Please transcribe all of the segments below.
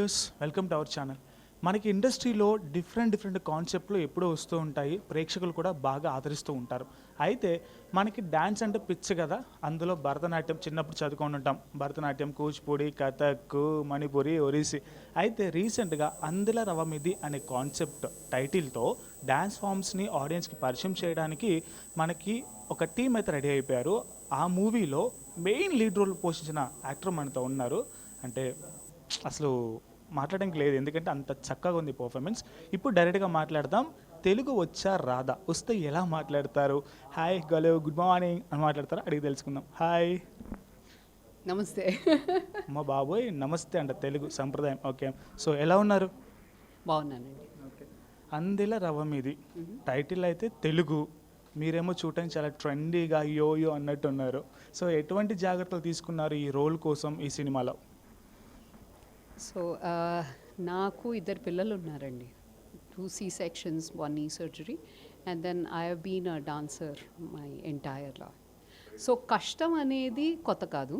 Viewers welcome to our channel మనకి ఇండస్ట్రీలో different different కాన్సెప్ట్లు ఎప్పుడూ వస్తూ ఉంటాయి. ప్రేక్షకులు కూడా బాగా ఆదరిస్తూ ఉంటారు. అయితే మనకి డ్యాన్స్ అంటే పిచ్చి కదా. అందులో భరతనాట్యం చిన్నప్పుడు చదువుకొని ఉంటాం. భరతనాట్యం కూచిపూడి కథక్ మణిపురి ఒరిసి అయితే రీసెంట్గా అందుల రవమిది అనే కాన్సెప్ట్ టైటిల్తో డ్యాన్స్ ఫామ్స్ని ఆడియన్స్కి పరిచయం చేయడానికి మనకి ఒక టీం అయితే రెడీ అయిపోయారు. ఆ మూవీలో మెయిన్ లీడ్ రోల్ పోషించిన యాక్టర్ మనతో ఉన్నారు. అంటే అసలు మాట్లాడడానికి లేదు. ఎందుకంటే అంత చక్కగా ఉంది పర్ఫార్మెన్స్ ఇప్పుడు డైరెక్ట్గా మాట్లాడదాం. తెలుగు వచ్చా రాదా? వస్తే ఎలా మాట్లాడతారు? హాయ్ గలో గుడ్ మార్నింగ్ అని మాట్లాడతారా? అడిగి తెలుసుకుందాం. హాయ్ నమస్తే. మా బాబోయ్ నమస్తే అంట తెలుగు సంప్రదాయం. ఓకే సో ఎలా ఉన్నారు? బాగున్నానండి. ఓకే అందెల రవ మీది. టైటిల్ అయితే తెలుగు. మీరేమో చూడటానికి చాలా ట్రెండీగా యో యో అన్నట్టు ఉన్నారు సో ఎటువంటి జాగ్రత్తలు తీసుకున్నారు ఈ రోల్ కోసం ఈ సినిమాలో? సో నాకు ఇద్దరు పిల్లలు ఉన్నారండి టూ సీ సెక్షన్స్ వన్ ఈ surgery and then I have been a dancer my entire life so కష్టం అనేది కొత్త కాదు.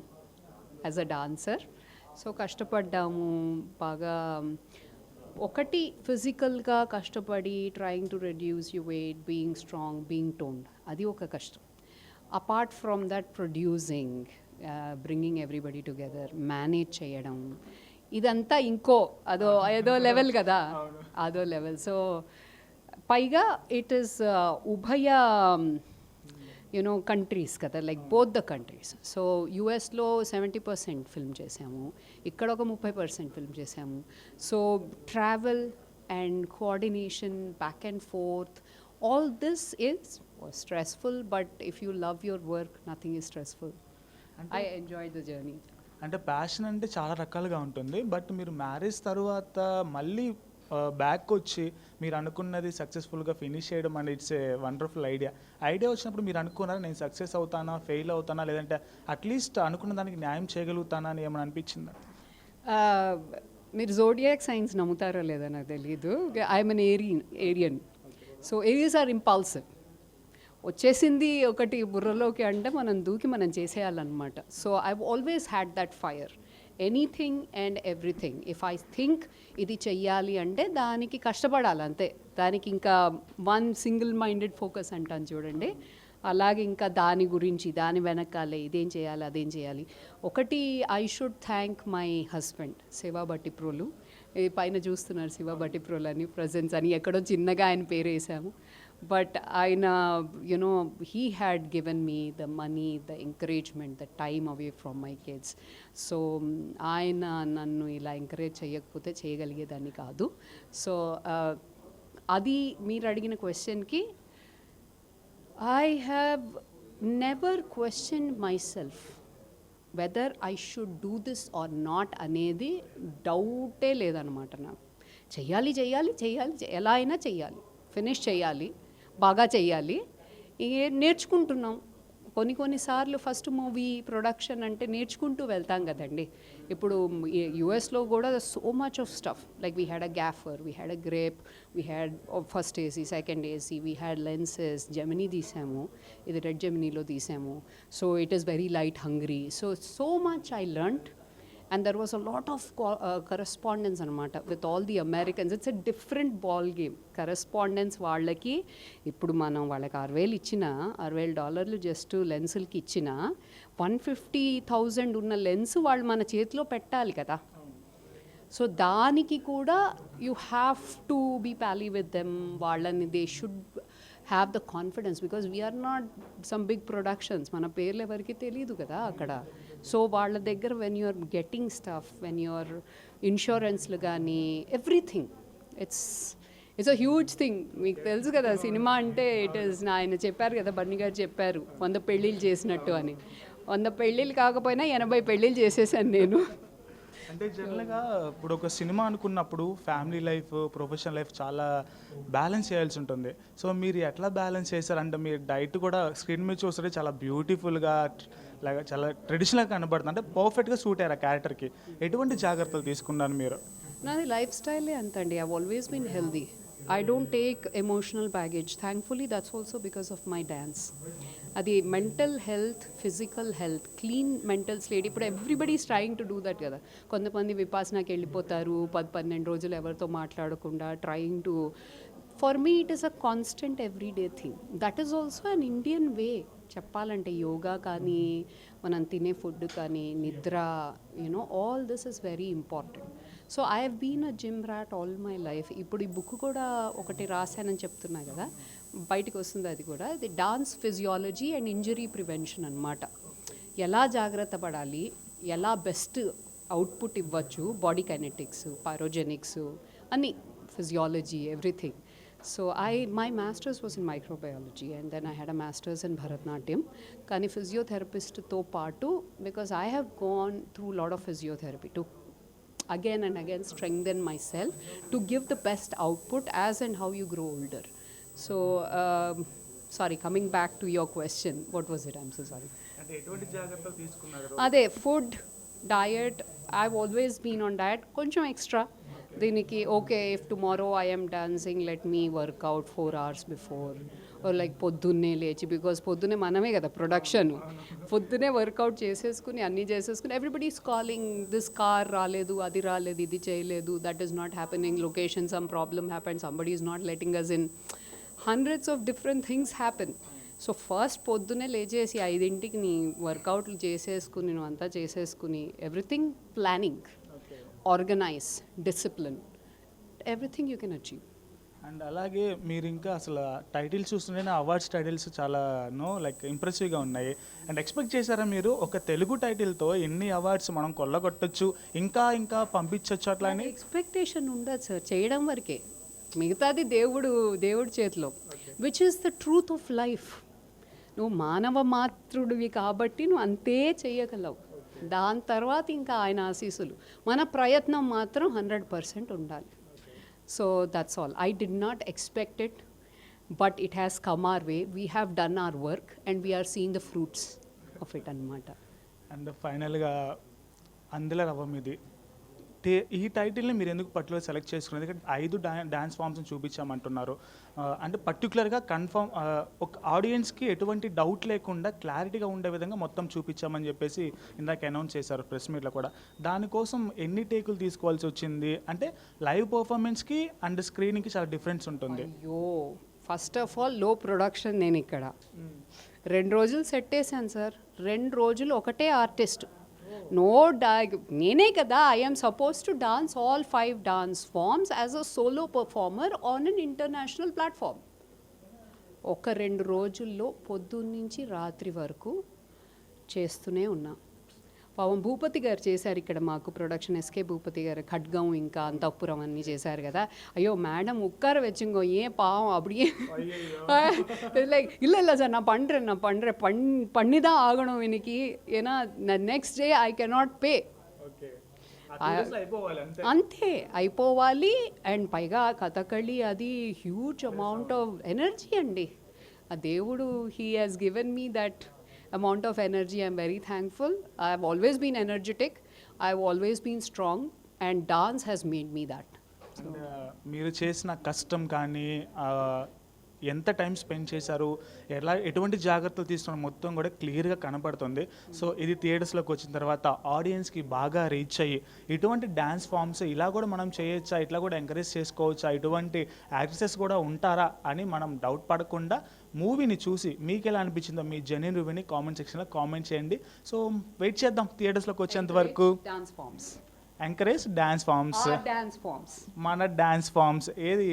యాజ్ అ డాన్సర్ సో కష్టపడ్డాము. బాగా ఒకటి ఫిజికల్గా కష్టపడి trying to reduce you weight being strong being toned అది ఒక కష్టం. Apart from that producing bringing everybody together manage చేయడం ఇదంతా ఇంకో అదో ఏదో లెవెల్ కదా. అదో లెవెల్ సో పైగా ఇట్ ఈస్ ఉభయ యునో కంట్రీస్ కదా. Like both the countries so యుఎస్లో సెవెంటీ పర్సెంట్ ఫిల్మ్ చేసాము ఇక్కడ ఒక ముప్పై పర్సెంట్ ఫిల్మ్ చేసాము so travel and coordination back and forth all this is stressful but if you love your work nothing is stressful I enjoy the journey అంటే passion అంటే చాలా రకాలుగా ఉంటుంది. బట్ మీరు మ్యారేజ్ తర్వాత మళ్ళీ బ్యాక్ వచ్చి మీరు అనుకున్నది సక్సెస్ఫుల్గా ఫినిష్ చేయడం and it's a wonderful idea idea వచ్చినప్పుడు మీరు అనుకున్నారా నేను సక్సెస్ అవుతానా ఫెయిల్ అవుతానా లేదంటే అట్లీస్ట్ అనుకున్న దానికి న్యాయం చేయగలుగుతానా అని ఏమైనా అనిపించిందా? మీరు జోడియాక్ సైన్స్ నమ్ముతారో లేదో నాకు తెలియదు I'm an Arian Arian so Aries are impulsive వచ్చేసింది ఒకటి బుర్రలోకి అంటే మనం దూకి మనం చేసేయాలన్నమాట. So I always had that fire anything and everything if I think ఇది చెయ్యాలి అంటే దానికి కష్టపడాలి అంతే. దానికి ఇంకా వన్ సింగిల్ మైండెడ్ ఫోకస్ అంటాను చూడండి. అలాగే ఇంకా దాని గురించి దాని వెనకాలే ఇదేం చేయాలి అదేం చేయాలి. ఒకటి I should thank my husband Shiva Bhattiprolu పైన చూస్తున్నారు శివ భట్టిప్రోలు అని ప్రజెన్స్ అని. ఎక్కడో చిన్నగా ఆయన పేరు వేసాము బట్ ఆయన you know he had given me the money the encouragement the time away from my kids so ఆయన నన్ను ఇలా ఎంకరేజ్ చేయకపోతే చేయగలిగేదాన్ని కాదు. సో uh, అది మీరు అడిగిన క్వశ్చన్కి I have never question myself whether I should do this or not అనేది డౌటే లేదనమాట నాకు. చెయ్యాలి చెయ్యాలి చెయ్యాలి ఎలా అయినా చెయ్యాలి. ఫినిష్ చేయాలి బాగా చెయ్యాలి. ఏ నేర్చుకుంటున్నాం. కొన్ని కొన్నిసార్లు ఫస్ట్ మూవీ ప్రొడక్షన్ అంటే నేర్చుకుంటూ వెళ్తాం కదండి. ఇప్పుడు యుఎస్లో కూడా so much of stuff. Like we had a gaffer we had a grip we had first AC second AC we had lenses Gemini తీసాము. ఇది రెడ్ జెమినీలో తీసాము. So it is very light hungry. So so much I learnt and there was a lot of correspondence అనమాట with all the Americans it's a different ball game correspondence వాళ్ళకి ఇప్పుడు మనం వాళ్ళకి ఆరు వేలు ఇచ్చిన ఆరు వేల డాలర్లు జస్ట్ లెన్సులకి ఇచ్చిన వన్ ఫిఫ్టీ థౌజండ్ ఉన్న లెన్స్ వాళ్ళు మన చేతిలో పెట్టాలి కదా. సో దానికి కూడా you have to be pally with them వాళ్ళని they should have the confidence because we are not some big productions మన పేర్లు ఎవరికి తెలియదు కదా అక్కడ. సో వాళ్ళ దగ్గర when you are getting stuff when you are ఇన్సూరెన్స్లు కానీ everything it's it's a huge thing మీకు తెలుసు కదా సినిమా అంటే ఇట్ ఈస్ నా ఆయన చెప్పారు కదా బన్నీ గారు చెప్పారు వంద పెళ్ళిళ్ళు చేసినట్టు అని. వంద పెళ్ళిళ్ళు కాకపోయినా ఎనభై పెళ్ళిళ్ళు చేసేసాను నేను. అంటే జనరల్గా ఇప్పుడు ఒక సినిమా అనుకున్నప్పుడు ఫ్యామిలీ లైఫ్ ప్రొఫెషనల్ లైఫ్ చాలా బ్యాలెన్స్ చేయాల్సి ఉంటుంది. సో మీరు ఎట్లా బ్యాలెన్స్ చేశారంటే మీ డైట్ కూడా స్క్రీన్ మీద చూస్తే చాలా బ్యూటిఫుల్గా లాగా చాలా ట్రెడిషనల్గా కనబడుతుంది. అంటే పర్ఫెక్ట్గా సూట్ అయ్యారు ఆ క్యారెక్టర్కి. ఎటువంటి జాగ్రత్తలు తీసుకున్నారు మీరు? నాది లైఫ్ స్టైలే అంతండి. I always been healthy. I don't take emotional baggage thankfully that's also because of my dance అది mental health physical health clean mental slate ఇప్పుడు everybody is trying to do that కదా. కొంతమంది విపాసనకి వెళ్ళిపోతారు పది పన్నెండు రోజులు ఎవరితో మాట్లాడకుండా trying to for me it is a constant everyday thing that is also an Indian way చెప్పాలంటే యోగా కానీ మనం తినే ఫుడ్ కానీ నిద్ర you know all this is very important so I have been a gym rat all my life ఇప్పుడు ఈ book కూడా ఒకటి రాశానని చెప్తున్నా కదా బయటకు వస్తుంది అది కూడా. ఇది dance physiology and injury prevention అనమాట ఎలా జాగ్రత్త పడాలి ఎలా బెస్ట్ అవుట్పుట్ ఇవ్వచ్చు బాడీ కైనెటిక్స్ పైరోజెనిక్స్ అన్ని physiology everything so I my masters was in microbiology and then I had a masters in Bharatanatyam కానీ ఫిజియోథెరపిస్ట్తో పాటు because I have gone through lot of physiotherapy to again and again strengthen myself to give the best output as and how you grow older. So, um, sorry, coming back to your question, what was it? I'm so sorry. అదే food diet I always been on diet కొంచెం extra దీనికి okay if tomorrow I'm dancing let me workout four hours before like పొద్దున్నే లేచి because పొద్దున్నే మనమే కదా production పొద్దునే work out చేసేసుకుని అన్నీ చేసేసుకుని everybody is calling this car రాలేదు అది రాలేదు ఇది చేయలేదు that is not happening location some problem happen somebody is not letting us in hundreds of different things happen so first పొద్దునే లేచేసి ఐదింటికి నీ వర్కౌట్లు చేసేసుకుని నువ్వు అంతా చేసేసుకుని everything planning organise discipline everything you can achieve and అలాగే మీరు ఇంకా అసలు టైటిల్స్ చూస్తుంటేనే అవార్డ్స్ టైటిల్స్ చాలా నో లైక్ ఇంప్రెసివ్గా ఉన్నాయి. అండ్ ఎక్స్పెక్ట్ చేశారా మీరు ఒక తెలుగు టైటిల్తో ఎన్ని అవార్డ్స్ మనం కొల్లగొట్టచ్చు ఇంకా ఇంకా పంపించవచ్చు అట్లా అని? ఎక్స్పెక్టేషన్ ఉండదు సార్ చేయడం వరకే. మిగతాది దేవుడు దేవుడి చేతిలో. Which is the truth of life నువ్వు మానవ మాతృడివి కాబట్టి నువ్వు అంతే చేయగలవు. దాని తర్వాత ఇంకా ఆయన ఆశీసులు మన ప్రయత్నం మాత్రం హండ్రెడ్ పర్సెంట్ ఉండాలి. So that's all I did not expect it but it has come our way we have done our work and we are seeing the fruits of it అనమాట అండ్ ఫైనల్గా అందులో రవ్వం ఇది. ఈ టైటిల్ని మీరు ఎందుకు పర్టికులర్ సెలెక్ట్ చేసుకున్నది ఎందుకంటే ఐదు డా డ్యాన్స్ ఫామ్స్ని చూపించామంటున్నారు. అంటే పర్టికులర్గా కన్ఫర్మ్ ఒక ఆడియన్స్కి ఎటువంటి డౌట్ లేకుండా క్లారిటీగా ఉండే విధంగా మొత్తం చూపించామని చెప్పేసి ఇందాక అనౌన్స్ చేశారు ప్రెస్ మీట్లో కూడా. దానికోసం ఎన్ని టేకులు తీసుకోవాల్సి వచ్చింది? అంటే లైవ్ పర్ఫార్మెన్స్కి అండ్ స్క్రీనింగ్కి చాలా డిఫరెన్స్ ఉంటుంది. అయ్యో! ఫస్ట్ ఆఫ్ ఆల్లో ప్రొడక్షన్ నేను ఇక్కడ. రెండు రోజులు సెట్ వేసాను సార్. రెండు రోజులు ఒకటే ఆర్టిస్ట్. నో డాగ్ నేనే కదా I'm supposed to dance all five dance forms as a solo performer on an international platform ఒక రెండు రోజుల్లో పొద్దున్నుంచి రాత్రి వరకు చేస్తూనే ఉన్నా. పాపం భూపతి గారు చేశారు ఇక్కడ మాకు ప్రొడక్షన్ ఎస్కే భూపతి గారు ఖడ్గం ఇంకా అంతఃపురం అన్నీ చేశారు కదా ஐயோ மேடம் உட்கார வச்சுங்கோ ஏன் பாவம் அப்படியே லைக் இல்லை இல்லை சார் நான் பண்ணுறேன் நான் பண்ணுறேன் பண் பண்ணி தான் ஆகணும் இன்னைக்கு ஏன்னா next day I cannot pay okay అయిపోవాలి అంతే అంతే అయిపోవాలి అండ్ పైగా కథకళి అది హ్యూజ్ అమౌంట్ ఆఫ్ ఎనర్జీ అండి ఆ దేవుడు he has given me that amount of energy I'm very thankful I have always been energetic I have always been strong and dance has made me that And, uh, మీరు చేసిన కష్టం కానీ ఆ, ఎంత time spend చేశారు ఎలా ఎటువంటి జాగ్రత్తలు తీసుకున్న మొత్తం కూడా క్లియర్గా కనపడుతుంది. సో ఇది థియేటర్స్లోకి వచ్చిన తర్వాత ఆడియన్స్కి బాగా రీచ్ అయ్యి ఇటువంటి డ్యాన్స్ ఫామ్స్ ఇలా కూడా మనం చేయొచ్చా ఇట్లా కూడా ఎంకరేజ్ చేసుకోవచ్చా ఇటువంటి యాక్ట్రెసెస్ కూడా ఉంటారా అని మనం డౌట్ పడకుండా మూవీని చూసి మీకు ఎలా అనిపించిందో మీ జెన్యున్ రివ్యూని కామెంట్ సెక్షన్లో కామెంట్ చేయండి. సో వెయిట్ చేద్దాం థియేటర్స్లోకి వచ్చేంత వరకు. Dance forms encourage dance forms dance forms మన డ్యాన్స్ ఫామ్స్ ఏది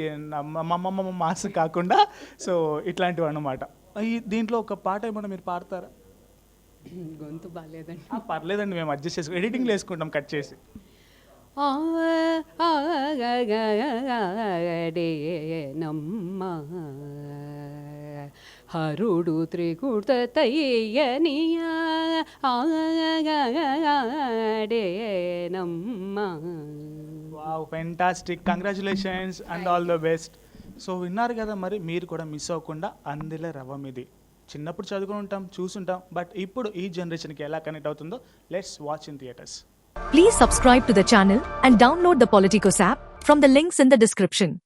మమ్మ మాస్ కాకుండా సో ఇట్లాంటివి అన్నమాట ఈ దీంట్లో ఒక పాట ఏమన్నా మీరు పాడతారా గొంతు బాగాలేదండి పర్లేదండి మేము అడ్జస్ట్ చేసుకు ఎడిటింగ్లో వేసుకుంటాం కట్ చేసి నమ్మ హరుడు త్రికుట తయ్యనియా. నమ్మ. Wow fantastic congratulations and all the best so విన్నారు కదా మరి మీరు కూడా మిస్ అవ్వకుండా అందులో రవ్వం ఇది చిన్నప్పుడు చదువుకుని ఉంటాం చూసుంటాం బట్ ఇప్పుడు ఈ జనరేషన్కి ఎలా కనెక్ట్ అవుతుందో let's watch in theatres Please subscribe to the channel and download the Politicos app from the links in the description.